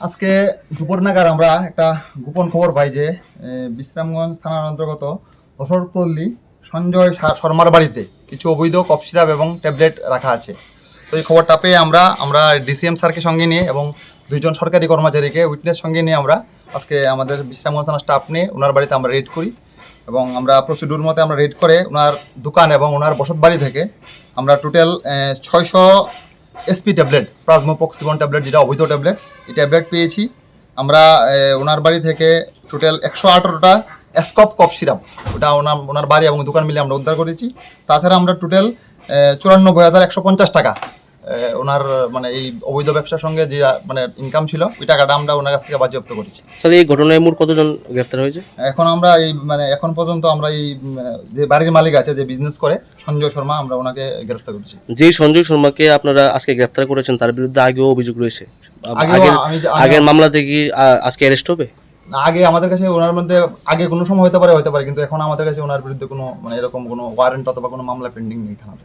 আজকে দুপুর নাগাদ আমরা একটা গোপন খবর পাই যে বিশ্রামগঞ্জ থানার অন্তর্গত বসরপল্লী সঞ্জয় শর্মার বাড়িতে কিছু অবৈধ কফ সিরাপ এবং ট্যাবলেট রাখা আছে। তো এই খবরটা পেয়ে আমরা আমরা ডিসিএম স্যারকে সঙ্গে নিয়ে এবং দুইজন সরকারি কর্মচারীকে, উইটনেস সঙ্গে নিয়ে আমরা আজকে আমাদের বিশ্রামগঞ্জ থানার স্টাফ নিয়ে ওনার বাড়িতে আমরা রেড করি এবং আমরা প্রসিডিউর মতে আমরা রেড করে ওনার দোকান এবং ওনার বসত বাড়ি থেকে আমরা টোটাল ছয়শো এসপি ট্যাবলেট প্লাজমোপক্সিবন ট্যাবলেট যেটা অবৈধ ট্যাবলেট এই ট্যাবলেট পেয়েছি। আমরা ওনার বাড়ি থেকে টোটাল একশো আঠারোটা স্কপ কফ সিরাপ ওটা ওনার ওনার বাড়ি এবং দোকান মিলে আমরা উদ্ধার করেছি। তাছাড়া আমরা টোটাল চুরানব্বই হাজার একশো পঞ্চাশ টাকা ওনার মানে এই অবৈধ ব্যবসার সঙ্গে যে মানে ইনকাম ছিল ওই টাকাটা আমরা ওনার কাছ থেকে বাজেয়াপ্ত করেছি। স্যার এই ঘটনায় মোট কতজন গ্রেফতার হয়েছে? এখন আমরা এই মানে এখন পর্যন্ত আমরা এই যে বাড়ির মালিক আছে যে বিজনেস করে সঞ্জয় শর্মা আমরা ওনাকে গ্রেফতার করেছি। যেই সঞ্জয় শর্মাকে আপনারা আজকে গ্রেফতার করেছেন তার বিরুদ্ধে আগেও অভিযোগ রয়েছে। আগের যে- মামলাতে কি আজকে অ্যারেস্ট হবে? আগে আমাদের কাছে ওনার মধ্যে আগে কোনো সময় হতে পারে হতে পারে কিন্তু এখন আমাদের কাছে ওনার বিরুদ্ধে কোনো মানে এরকম কোনো ওয়ারেন্ট অথবা কোনো মামলা পেন্ডিং নেই থানাতে।